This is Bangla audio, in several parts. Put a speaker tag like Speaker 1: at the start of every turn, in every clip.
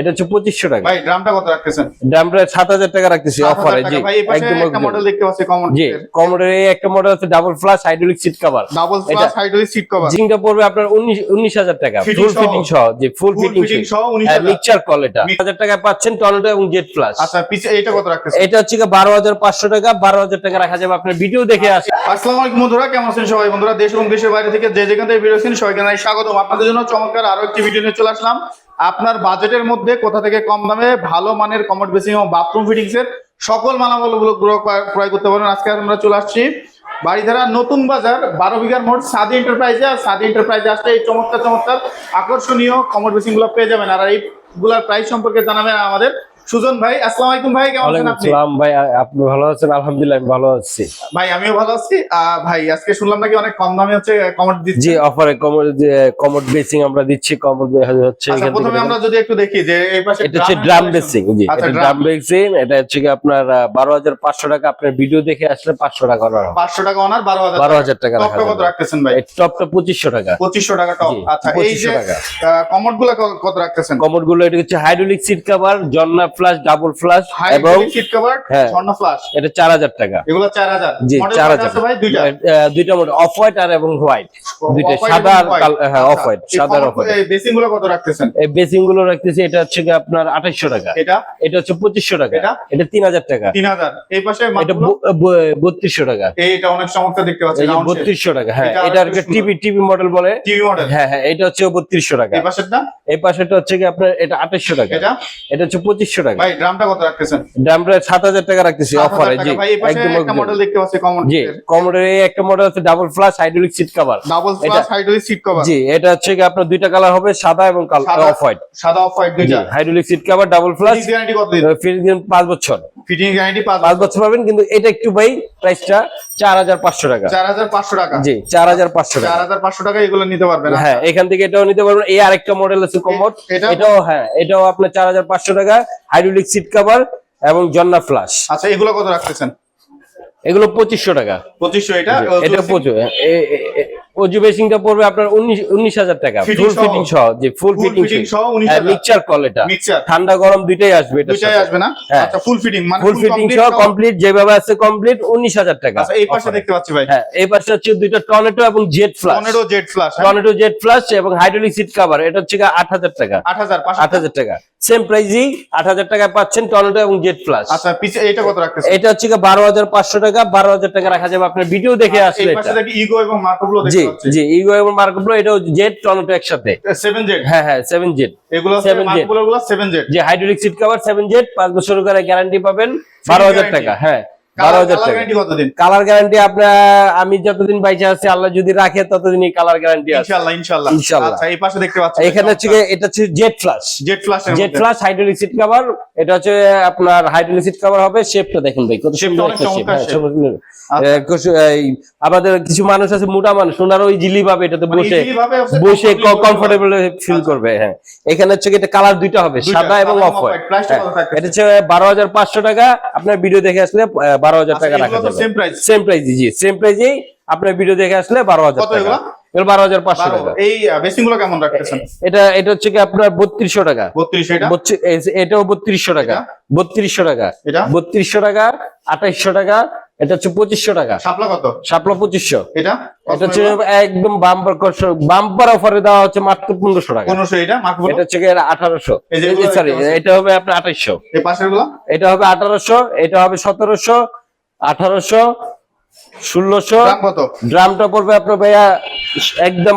Speaker 1: এটা হচ্ছে পঁচিশশো টাকা।
Speaker 2: ভাই ড্রামটা কত রাখতেছেন?
Speaker 1: দামটা সাত হাজার টাকা রাখতেছি অফারে জি একদম
Speaker 2: মডেল দেখতে পাচ্ছি কমন
Speaker 1: জি কমোডের এই একটা মডেল আছে double flush hydraulic seat cover
Speaker 2: double
Speaker 1: এটা-
Speaker 2: হাইড্রোলিক সিট কভার
Speaker 1: জিংটা পড়বে আপনার উনিশ উনিশ হাজার টাকা ফুল ফিটিং সহ। ফুল ফিটিং
Speaker 2: সহ 19000
Speaker 1: মিক্সচার কল এটা। টাকায় পাচ্ছেন টর্নেডো এবং জেট ফ্লাশ
Speaker 2: আচ্ছা পিছে এইটা কত রাখতেছেন?
Speaker 1: এটা হচ্ছে বারো হাজার পাঁচশো টাকা বারো হাজার টাকা রাখা যাবে আপনার ভিডিও দেখে আসে।
Speaker 2: আসসালামু আলাইকুম বন্ধুরা কেমন আছেন সবাই? বন্ধুরা দেশ এবং দেশের বাইরে থেকে যে যেখান থেকে ভিডিও দেখছেন সবাইকে স্বাগতম। আপনাদের জন্য চমৎকার আরও একটি ভিডিও নিয়ে চলে আসলাম। আপনার বাজেটের মধ্যে কোথা থেকে কম দামে ভালো মানের কমোড বেসিং এবং বাথরুম ফিটিংস এর সকল মালামালগুলো ক্রয়- ক্রয় করতে পারেন। আজকে আমরা চলে আসছি বাড়িধারা নতুন বাজার, বারো বিঘার মোট সাদি এন্টারপ্রাইজে আর সাদি এন্টারপ্রাইজে আসতে এই চমৎকার চমৎকার আকর্ষণীয় কমোড বেসিংগুলো পেয়ে যাবেন। আর এইগুলার প্রাইস সম্পর্কে জানাবেন আমাদের সুজন ভাই আসসালামু আলাইকুম ভাই কেমন আছেন আপনি?
Speaker 1: আসসালাম ভাই আপনি ভালো আছেন? আলহামদুলিল্লাহ আমি ভালো আছি।
Speaker 2: ভাই আমিও ভালো আছি। ভাই আজকে শুনলাম নাকি অনেক কম দামে হচ্ছে কমোড দিচ্ছি।
Speaker 1: জি অফারে কমোড কমোড বেসিং আমরা দিচ্ছি কমোড হচ্ছে
Speaker 2: আচ্ছা প্রথমে আমরা যদি একটু দেখি যে এই পাশে
Speaker 1: এটা হচ্ছে ড্রাম বেসিং জি
Speaker 2: আচ্ছা
Speaker 1: এটা
Speaker 2: ড্রাম
Speaker 1: বেসিং এটা হচ্ছে কি আপনার বারো হাজার পাঁচশো টাকা আপনার ভিডিও দেখে আসলে পাঁচশো টাকা করা হবে।
Speaker 2: পাঁচশো টাকা অনার বারো হাজার
Speaker 1: বারো হাজার টাকা রাখা
Speaker 2: টপটা কত রাখতেছেন ভাই?
Speaker 1: টপটা পঁচিশশো টাকা।
Speaker 2: পঁচিশশো টাকা টপ আচ্ছা এই
Speaker 1: 2500
Speaker 2: যে। কমোডগুলো কত রাখতেছেন?
Speaker 1: কমোডগুলো এটা হচ্ছে হাইড্রোলিক সিট কভার জন্না ফ্লাশ ডাবল ফ্লাশ এবং
Speaker 2: সিট কভার
Speaker 1: হ্যাঁ।
Speaker 2: স্বর্ণ ফ্লাশ
Speaker 1: এটা চার হাজার টাকা।
Speaker 2: এগুলো চার হাজার।
Speaker 1: জি
Speaker 2: মডেল
Speaker 1: চার
Speaker 2: কয়টা
Speaker 1: হাজার।
Speaker 2: আছে ভাই? দুইটা।
Speaker 1: দুইটা মডেল অফ হোয়াইট আর এবং হোয়াইট দুইটা সাদা আর হ্যাঁ
Speaker 2: আচ্ছা,
Speaker 1: অফ হোয়াইট সাদা অফ হোয়াইট
Speaker 2: এই বেসিংগুলো কত রাখতেছেন?
Speaker 1: এই বেসিংগুলো রাখতেছি এটা হচ্ছে কি আপনার আঠাইশশো টাকা।
Speaker 2: এটা?
Speaker 1: এটা হচ্ছে পঁচিশশো টাকা।
Speaker 2: এটা?
Speaker 1: এটা তিন হাজার টাকা।
Speaker 2: তিন হাজার। এই পাশে
Speaker 1: এটা
Speaker 2: মাত্র?
Speaker 1: বত্রিশশো টাকা।
Speaker 2: এইটা অনেক চমৎকার দেখতে পাচ্ছি
Speaker 1: এই যে বত্রিশশো টাকা হ্যাঁ
Speaker 2: এটা
Speaker 1: এটা
Speaker 2: আরেকটু সুন্দর।
Speaker 1: টিভি টিভি মডেল বলে?
Speaker 2: টিভি মডেল
Speaker 1: হ্যাঁ হ্যাঁ এটা হচ্ছে বত্রিশশো টাকা।
Speaker 2: এই পাশেরটা?
Speaker 1: এই পাশেটা হচ্ছে কি আপনার এটা আঠাইশশো টাকা।
Speaker 2: এটা?
Speaker 1: এটা হচ্ছে পঁচিশশো টাকা।
Speaker 2: ভাই ড্রামটা কত রাখতেছেন?
Speaker 1: দামটা সাত হাজার টাকা রাখতেছি অফারে জি একদম
Speaker 2: মডেল দেখতে পাচ্ছি কমন
Speaker 1: জি কমোডের একটা মডেল আছে double flush hydraulic seat cover
Speaker 2: double
Speaker 1: এটা-
Speaker 2: হাইড্রোলিক সিট কভার
Speaker 1: জি এটা হচ্ছে কি আপনার দুইটা কালার হবে সাদা এবং। অফ হোয়াইট
Speaker 2: সাদা অফ হোয়াইট দুইটা।
Speaker 1: Hydraulic seat cover double flush
Speaker 2: guarantee কত দিন?
Speaker 1: ফিটিং পাঁচ বছর।
Speaker 2: ফিটিং গ্যারান্টি পাঁচ
Speaker 1: বছর। পাবেন কিন্তু এটা একটু ভাই প্রাইসটা চার হাজার পাঁচশো টাকা।
Speaker 2: চার হাজার পাঁচশো টাকা।
Speaker 1: জি চার হাজার পাঁচশো
Speaker 2: চার
Speaker 1: টাকা
Speaker 2: হাজার পাঁচশো টাকা এগুলো নিতে পারবেন
Speaker 1: হ্যাঁ এখান থেকে এটাও নিতে পারবেন। এই আরেকটা মডেল আছে কমোড এটাও হ্যাঁ এটাও আপনার চার হাজার পাঁচশো টাকা। হাইড্রোলিক সিট কভার এবং জন্না ফ্লাশ।
Speaker 2: আচ্ছা এগুলো কত রাখতেছেন?
Speaker 1: এগুলো পঁচিশশো টাকা।
Speaker 2: পঁচিশশো এটা?
Speaker 1: এটা প্রচুর অজু বেসিংটা পড়বে আপনার উনিশ হাজার টাকা। ফুল ফিটিং সহ যে ফুল ফিটিং
Speaker 2: সহ
Speaker 1: মিক্সচার কল এটা। ঠান্ডা গরম দুইটাই আসবে এটা
Speaker 2: দুইটাই আসবে না?
Speaker 1: হ্যাঁ।
Speaker 2: আচ্ছা ফুল ফিটিং মানে
Speaker 1: ফুল ফিটিং সহ? কমপ্লিট যেভাবে আছে কমপ্লিট উনিশ হাজার টাকা
Speaker 2: আচ্ছা এই পাশে দেখতে পাচ্ছি ভাই।
Speaker 1: হ্যাঁ এই পাশে হচ্ছে দুইটা টর্নেটো এবং জেট ফ্লাশ
Speaker 2: পনেরো jet flush
Speaker 1: tornado jet flush এবং হাইড্রোলিক সিট কভার। এটা হচ্ছে আট হাজার টাকা।
Speaker 2: আট হাজার
Speaker 1: আট হাজার টাকা। সেম প্রাইজই আট হাজার টাকায় পাচ্ছেন টনেটো এবং জেট প্লাস
Speaker 2: আচ্ছা পিছে এটা কত রাখতেছেন?
Speaker 1: এটা হচ্ছে বারো হাজার পাঁচশো টাকা বারো হাজার টাকা রাখা যাবে। আপনার ভিডিও দেখে আসলে এটা।
Speaker 2: ইগো এবং মার্কোগুলো
Speaker 1: জি
Speaker 2: দেখতে পাচ্ছি।
Speaker 1: জি ইগো এবং মার্কোপ্লো এটাও জেট টর্নেটো একসাথে।
Speaker 2: সেভেন জেড
Speaker 1: হ্যাঁ হ্যাঁ সেভেন জেট
Speaker 2: এগুলো
Speaker 1: 7 jet।
Speaker 2: মার্কোগুলো গুলো seven
Speaker 1: jet hydraulic seat cover seven jet পাঁচ বছর গ্যারান্টি পাবেন বারো হাজার
Speaker 2: guarantee?
Speaker 1: টাকা হ্যাঁ। বারো হাজার টাকা। কালার গ্যারান্টি আপনার আমি যতদিন বাইচে আছি আল্লাহ যদি রাখে ততদিনই কালার গ্যারান্টি
Speaker 2: ইনশাআল্লাহ ইনশাআল্লাহ
Speaker 1: ইনশাআল্লাহ।
Speaker 2: এই পাশে দেখতে পাচ্ছি
Speaker 1: এখানে হচ্ছে এটা হচ্ছে jet flush
Speaker 2: jet flush
Speaker 1: jet flush hydraulic seat cover এটা হচ্ছে আপনার হাইড্রোলিক সিট কভার হবে শেপটা দেখেন ভাই কত সুন্দর একটা শেপ
Speaker 2: চমৎকার shape।
Speaker 1: আমাদের কিছু মানুষ আছে মোটা মানুষ ওনারা ওই জিলি ভাবে এটাতে
Speaker 2: মানে
Speaker 1: বসে বসে কমফোর্টেবল ফিল
Speaker 2: আচ্ছা।
Speaker 1: করবে হ্যাঁ। এখানে হচ্ছে এটা কালার দুইটা হবে সাদা এবং অফ
Speaker 2: কত থাকতেছে?
Speaker 1: এটা হচ্ছে বারো হাজার পাঁচশো টাকা আপনার ভিডিও দেখে আসলে বারো হাজার
Speaker 2: আচ্ছা,
Speaker 1: টাকা
Speaker 2: এগুলো
Speaker 1: রাখা যাবে।
Speaker 2: সেম প্রাইস
Speaker 1: সেম প্রাইস জি সেম প্রাইজেই আপনার ভিডিও দেখে আসলে বারো হাজার টাকা।
Speaker 2: এগুলো?
Speaker 1: বারো হাজার পাঁচশো টাকা।
Speaker 2: এই বেসিংগুলো কেমন রাখতেছেন?
Speaker 1: এটা এটা হচ্ছে কি আপনার বত্রিশশো টাকা। এটাও বত্রিশশো টাকা। বত্রিশশো টাকা।
Speaker 2: এটা?
Speaker 1: বত্রিশশো টাকা আঠাইশশো টাকা এটা হচ্ছে পঁচিশশো টাকা।
Speaker 2: শাপলা কত?
Speaker 1: সাপলা পঁচিশশো।
Speaker 2: এটা?
Speaker 1: এটা হচ্ছে একদম বাম্পার বাম্পার অফারে দেওয়া হচ্ছে মাত্র পনেরোশো টাকা।
Speaker 2: পনেরোশো এটা? মার্ক
Speaker 1: এটা হচ্ছে আঠারোশো। সরি এটা হবে আপনার আঠাইশশো।
Speaker 2: গুলো
Speaker 1: এটা হবে আঠারোশো এটা হবে সতেরোশো আঠারোশো ষোলোশো। ড্রামটা পড়বে আপনার ভাইয়া একদম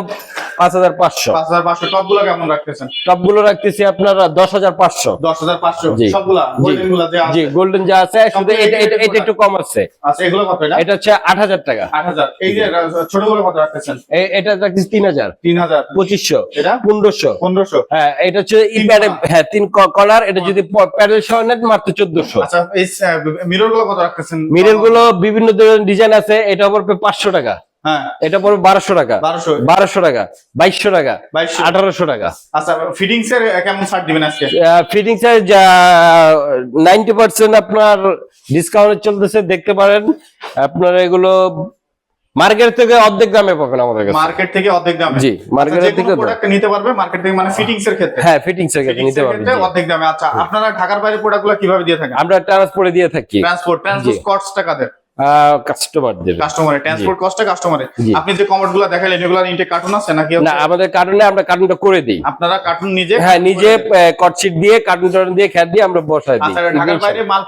Speaker 1: পাঁচ হাজার পাঁচশো।
Speaker 2: পাঁচ হাজার পাঁচশো। টপগুলো কেমন রাখতেছেন?
Speaker 1: সবগুলো রাখতেছি আপনার দশ হাজার পাঁচশো।
Speaker 2: দশ হাজার পাঁচশো।
Speaker 1: জি।
Speaker 2: গোল্ডেনগুলা যে আছে?
Speaker 1: শুধু এটা এটা
Speaker 2: এটা
Speaker 1: এটা একটু কম আছে।
Speaker 2: আচ্ছা এগুলো কত এটা?
Speaker 1: এটা হচ্ছে আট হাজার টাকা।
Speaker 2: আট হাজার। এই যে কত রাখতেছেন?
Speaker 1: এটা রাখতেছি তিন হাজার।
Speaker 2: তিন হাজার।
Speaker 1: পঁচিশশো।
Speaker 2: এটা?
Speaker 1: পনেরোশো।
Speaker 2: পনেরোশো।
Speaker 1: হ্যাঁ এটা হচ্ছে হ্যাঁ তিন কলার এটা যদি প্যাডেল সহ নেন মাত্র চোদ্দশো।
Speaker 2: আচ্ছা এই মিররগুলো কত রাখতেছেন?
Speaker 1: মিরেলগুলো বিভিন্ন ধরনের ডিজাইন আছে এটা পাঁচশো টাকা। এটা পড়বে বারোশো টাকা।
Speaker 2: বারোশো।
Speaker 1: টাকা। বাইশশো টাকা। আঠারোশো টাকা।
Speaker 2: আচ্ছা ফিটিংস এর কেমন ছাড় দিবেন আজকে?
Speaker 1: ফিটিংস এর নাইনটি পার্সেন্ট আপনার ডিসকাউন্ট চলতেছে দেখতে পারেন। আপনার এগুলো মার্কেট থেকে অর্ধেক দামে পাবেন আমাদের কাছে।
Speaker 2: মার্কেট থেকে অর্ধেক দামে?
Speaker 1: জি, market
Speaker 2: আচ্ছা,
Speaker 1: থেকে
Speaker 2: প্রোডাক্ট নিতে পারবে মার্কেট থেকে মানে ফিটিংস এর ক্ষেত্রে?
Speaker 1: হ্যাঁ ফিটিংস এর ক্ষেত্রে নিতে জি।
Speaker 2: অর্ধেক দামে। আচ্ছা আপনারা ঢাকার বাইরে প্রোডাক্টগুলো কীভাবে দিয়ে থাকেন?
Speaker 1: আমরা ট্রান্সপোর্টে দিয়ে থাকি।
Speaker 2: ট্রান্সপোর্ট ট্রান্সপোর্ট কস্ট টাকাতে
Speaker 1: কাস্টমার দেবে।
Speaker 2: কাস্টমারে ট্রান্সপোর্ট কস্টটা কাস্টমারে
Speaker 1: জি।
Speaker 2: আপনি যে কমেন্টগুলো দেখালেন এগুলোর ইনটেক কার্টুন আছে নাকি
Speaker 1: না আমাদের কার্টুনে আমরা কার্টুনটা করে দিই।
Speaker 2: আপনারা কার্টুন নিজে
Speaker 1: হ্যাঁ নিজে কটশিট দিয়ে কার্টুন টার্টুন দিয়ে খ্যাত দিয়ে আমরা বসাই দিই।
Speaker 2: আচ্ছা ঢাকার বাইরে মাল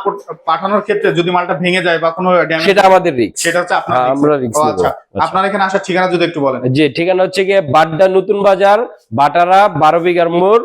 Speaker 2: পাঠানোর ক্ষেত্রে যদি মালটা ভেঙে যায় বা কোনো ড্যামেজ
Speaker 1: সেটা আমাদের রিক্স
Speaker 2: সেটা হচ্ছে আপনার
Speaker 1: হ্যাঁ, আমরা risk
Speaker 2: আচ্ছা
Speaker 1: আচ্ছা।
Speaker 2: আপনার এখানে আসার ঠিকানা যদি একটু বলেন।
Speaker 1: যে ঠিকানা হচ্ছে গিয়ে বাড্ডা নতুন বাজার বাটারা বারো বিঘার মোড়